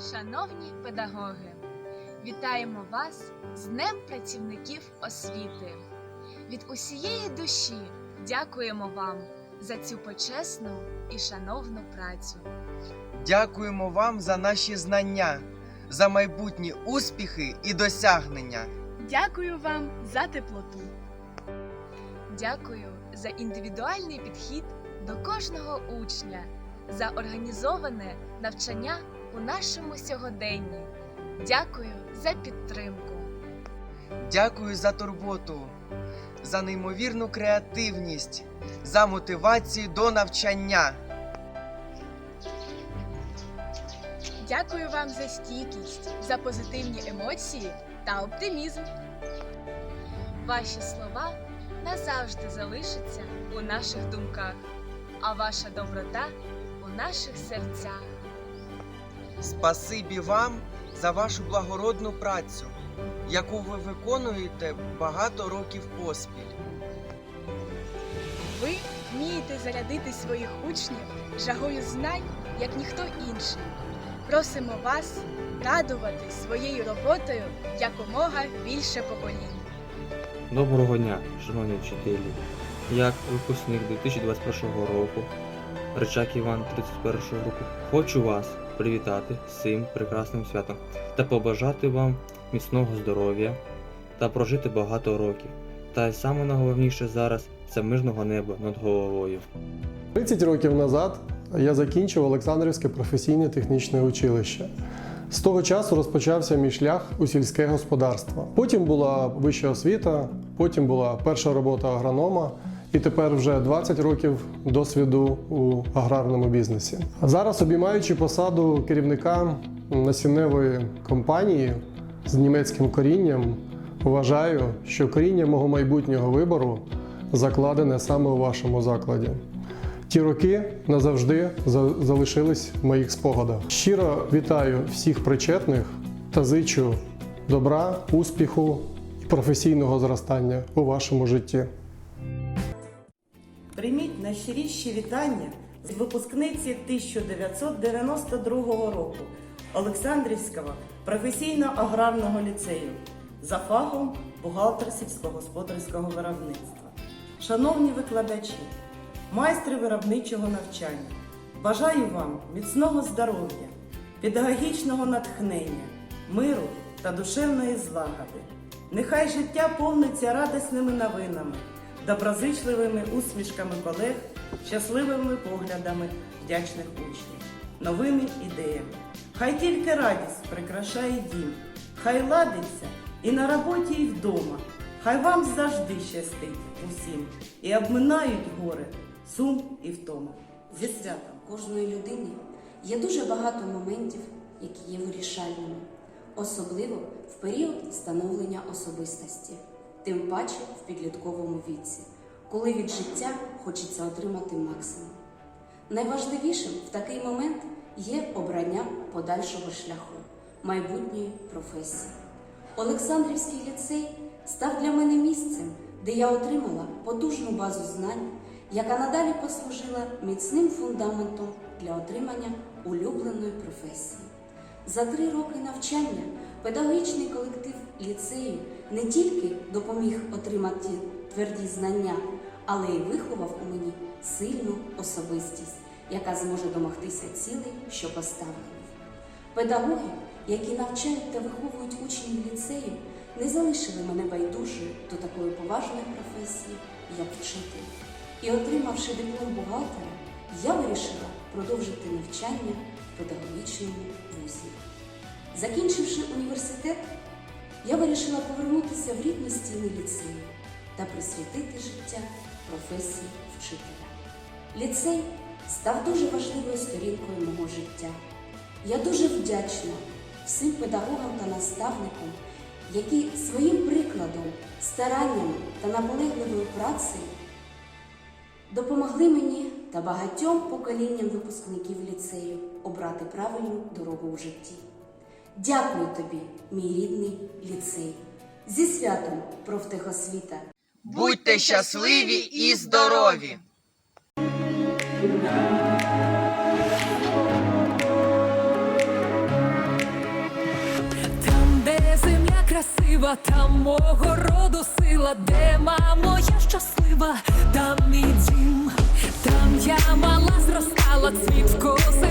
Шановні педагоги, вітаємо вас з Днем працівників освіти. Від усієї душі дякуємо вам за цю почесну і шановну працю. Дякуємо вам за наші знання, за майбутні успіхи і досягнення. Дякую вам за теплоту. Дякую за індивідуальний підхід до кожного учня, за організоване навчання у нашому сьогоденні. Дякую за підтримку. Дякую за турботу, за неймовірну креативність, за мотивацію до навчання. Дякую вам за стійкість, за позитивні емоції та оптимізм. Ваші слова назавжди залишаться у наших думках, а ваша доброта у наших серцях. Спасибі вам за вашу благородну працю, яку ви виконуєте багато років поспіль. Ви вмієте зарядити своїх учнів жагою знань, як ніхто інший. Просимо вас радувати своєю роботою якомога більше поколінь. Доброго дня, шановні вчителі. Як випускник 2021 року, Ричак Іван 31 року, хочу вас привітати з цим прекрасним святом та побажати вам міцного здоров'я та прожити багато років. Та й саме найголовніше зараз це мирного неба над головою. 30 років назад я закінчив Олександрівське професійне технічне училище. З того часу розпочався мій шлях у сільське господарство. Потім була вища освіта, потім була перша робота агронома, і тепер вже 20 років досвіду у аграрному бізнесі. Зараз, обіймаючи посаду керівника насінневої компанії з німецьким корінням, вважаю, що коріння мого майбутнього вибору закладене саме у вашому закладі. Ті роки назавжди за- залишились в моїх спогадах. Щиро вітаю всіх причетних та зичу добра, успіху і професійного зростання у вашому житті. Прийміть найщиріші вітання з випускниці 1992 року Олександрівського професійно-аграрного ліцею за фахом бухгалтер сільськогосподарського виробництва. Шановні викладачі, майстри виробничого навчання, бажаю вам міцного здоров'я, педагогічного натхнення, миру та душевної злагоди. Нехай життя повниться радісними новинами, доброзичливими усмішками колег, щасливими поглядами вдячних учнів, новими ідеями. Хай тільки радість прикрашає дім, хай ладиться і на роботі, і вдома. Хай вам завжди щастить усім і обминають гори, сум і втома. Зі святом! кожної людини є дуже багато моментів, які є вирішальними, особливо в період становлення особистості, тим паче в підлітковому віці, коли від життя хочеться отримати максимум. Найважливішим в такий момент є обрання подальшого шляху, майбутньої професії. Олександрівський ліцей став для мене місцем, де я отримала потужну базу знань, яка надалі послужила міцним фундаментом для отримання улюбленої професії. За три роки навчання педагогічний колектив ліцею не тільки допоміг отримати тверді знання, але й виховав у мені сильну особистість, яка зможе домогтися цілей, що поставлені. Педагоги, які навчають та виховують учнів ліцею, не залишили мене байдужою до такої поважної професії, як вчитель. І отримавши диплом бухгалтера, я вирішила продовжити навчання в педагогічному вузі. Закінчивши університет, я вирішила повернутися в рідні стіни ліцею та присвятити життя професії вчителя. Ліцей став дуже важливою сторінкою мого життя. Я дуже вдячна всім педагогам та наставникам, які своїм прикладом, старанням та наполегливою працею допомогли мені та багатьом поколінням випускників ліцею обрати правильну дорогу у житті. Дякую тобі, мій рідний ліцей. Зі святом профтехосвіта. Будьте щасливі і здорові! Там, де земля красива, там мого роду сила, де мамо, я щаслива, там мій дім, там я мала зростала, цвіт в коси.